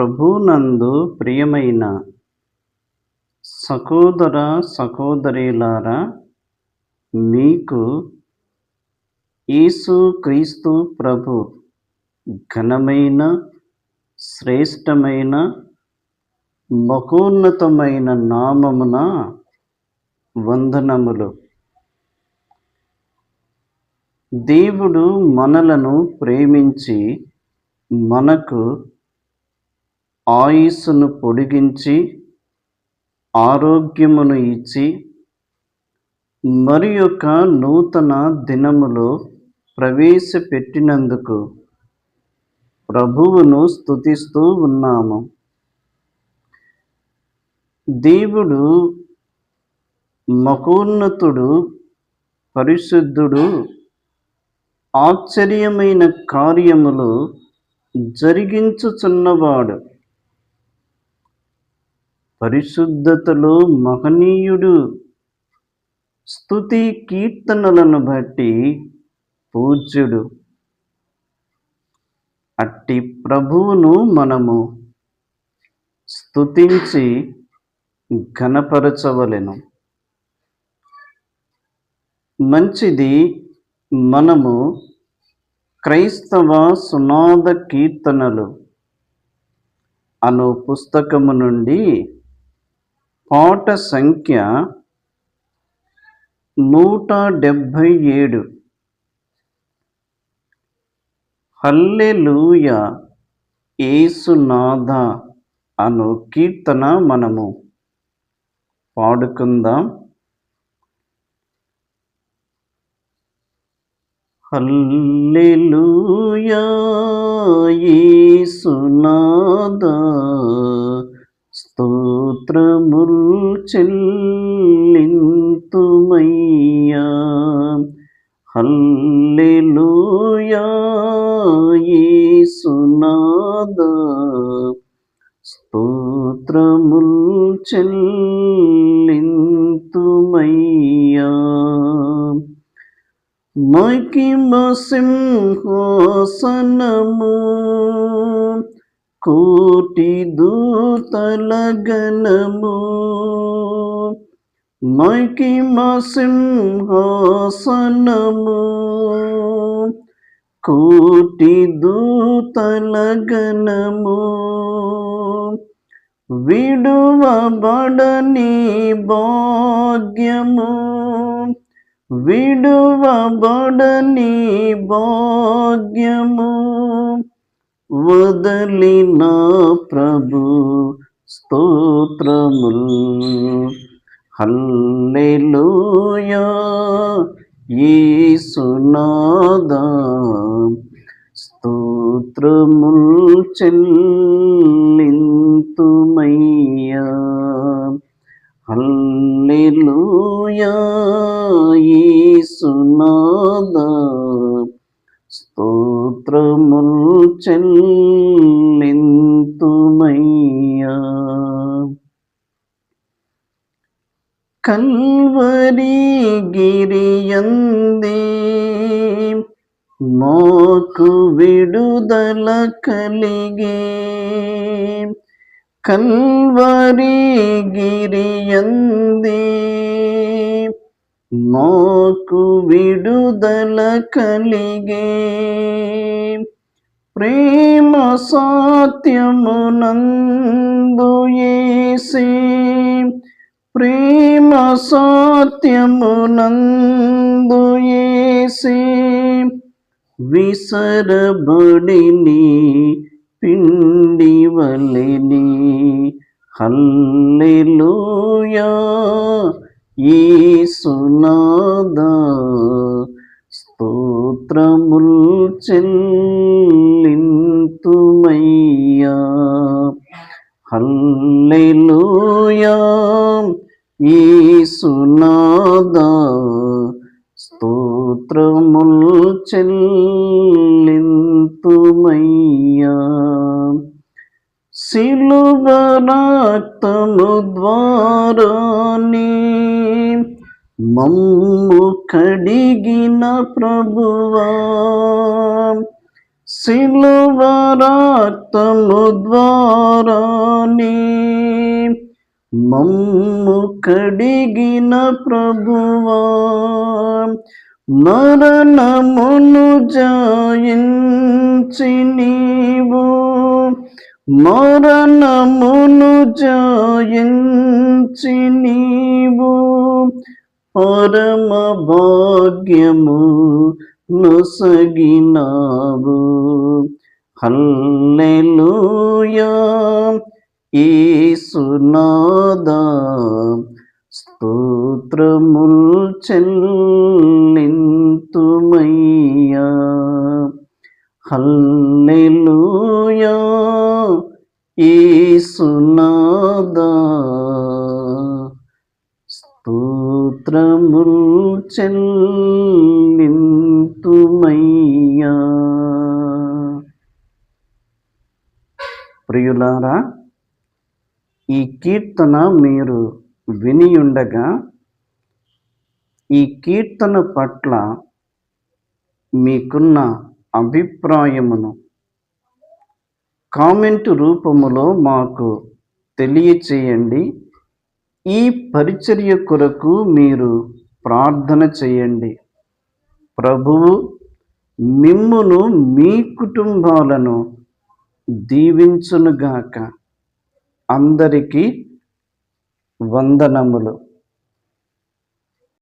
ప్రభునందు ప్రియమైన సహోదర సహోదరులారా మీకు యేసు క్రీస్తు ప్రభు ఘనమైన శ్రేష్టమైన మహోన్నతమైన నామమున వందనములు. దేవుడు మనలను ప్రేమించి మనకు ఆయుస్సును పొడిగించి ఆరోగ్యమును ఇచ్చి మరి యొక్క నూతన దినములో ప్రవేశపెట్టినందుకు ప్రభువును స్తుతిస్తూ ఉన్నాము. దేవుడు మహోన్నతుడు పరిశుద్ధుడు ఆశ్చర్యమైన కార్యములు జరిగించుచున్నవాడు. పరిశుద్ధతలో మహనీయుడు స్థుతి కీర్తనలను బట్టి పూజ్యుడు. అట్టి ప్రభువును మనము స్తుతించి ఘనపరచవలెను. మంచిది మనము క్రైస్తవ సునాద కీర్తనలు. అను పుస్తకము నుండి పాట సంఖ్య నూట డెబ్భై ఏడు. హల్లెలూయ ఏసునాథ అను కీర్తన మనము పాడుకుందాం. హల్లెలూయ యేసునాథ స్తోత్రముల్ చెల్లింతుమయ్యా. హల్లెలూయా స్తోత్రముల్ చెల్లింతుమయ్యా. మహిమ సింహాసనము కోటి దూతల గణము. మహిమ సింహాసనము. కోటి దూతల గణము. విడువబడని భాగ్యము. విడువబడని భాగ్యము. వదలిన ప్రభు స్తోత్రముల్. హల్లెలూయా యేసునాద స్తోత్రముల్ చెల్లింతుమయ్యా. హల్లెలూయా యేసునాద స్తో చెల్లింతుమయ్యా కల్వరి గిరియందే మాకు విడుదల కలిగే కల్వరి గిరియందే మాకు విడుదల కలిగే ప్రేమ సాత్యమునందు ఏసే. ప్రేమ సాత్యమునందు ఏసే. విసరబడిని పిండి వలిని హల్లెలూయా యేసునాద స్తోత్రముల్ చెల్లింతుమయ్యా ఈసునాద స్తోత్రముల్ చెల్లింతుమయ్యా సిలువ ద్వారాని మమ్ము కడిగిన ప్రభువా. శిలువ రక్తము ద్వారాని మమ్ము కడిగిన ప్రభువా మరణమును జాయించి నీవు మరణమును జాయించి నీవు పరమ భాగ్యము నొసగినావు. హల్లెలూయా యేసునాదా స్తోత్రముల్ చెల్లింతుమయ్యా. హల్లెలూయా యేసునాదా స్తోత్రముల్ చెల్లింతుమయ్యా. ప్రియులారా ఈ కీర్తన మీరు వినియుండగా ఈ కీర్తన పట్ల మీకున్న అభిప్రాయమును కామెంట్ రూపములో మాకు తెలియచేయండి. ఈ పరిచర్య కొరకు మీరు ప్రార్థన చేయండి. ప్రభువు మిమ్మును మీ కుటుంబాలను దీవించునుగాక. అందరికీ వందనములు.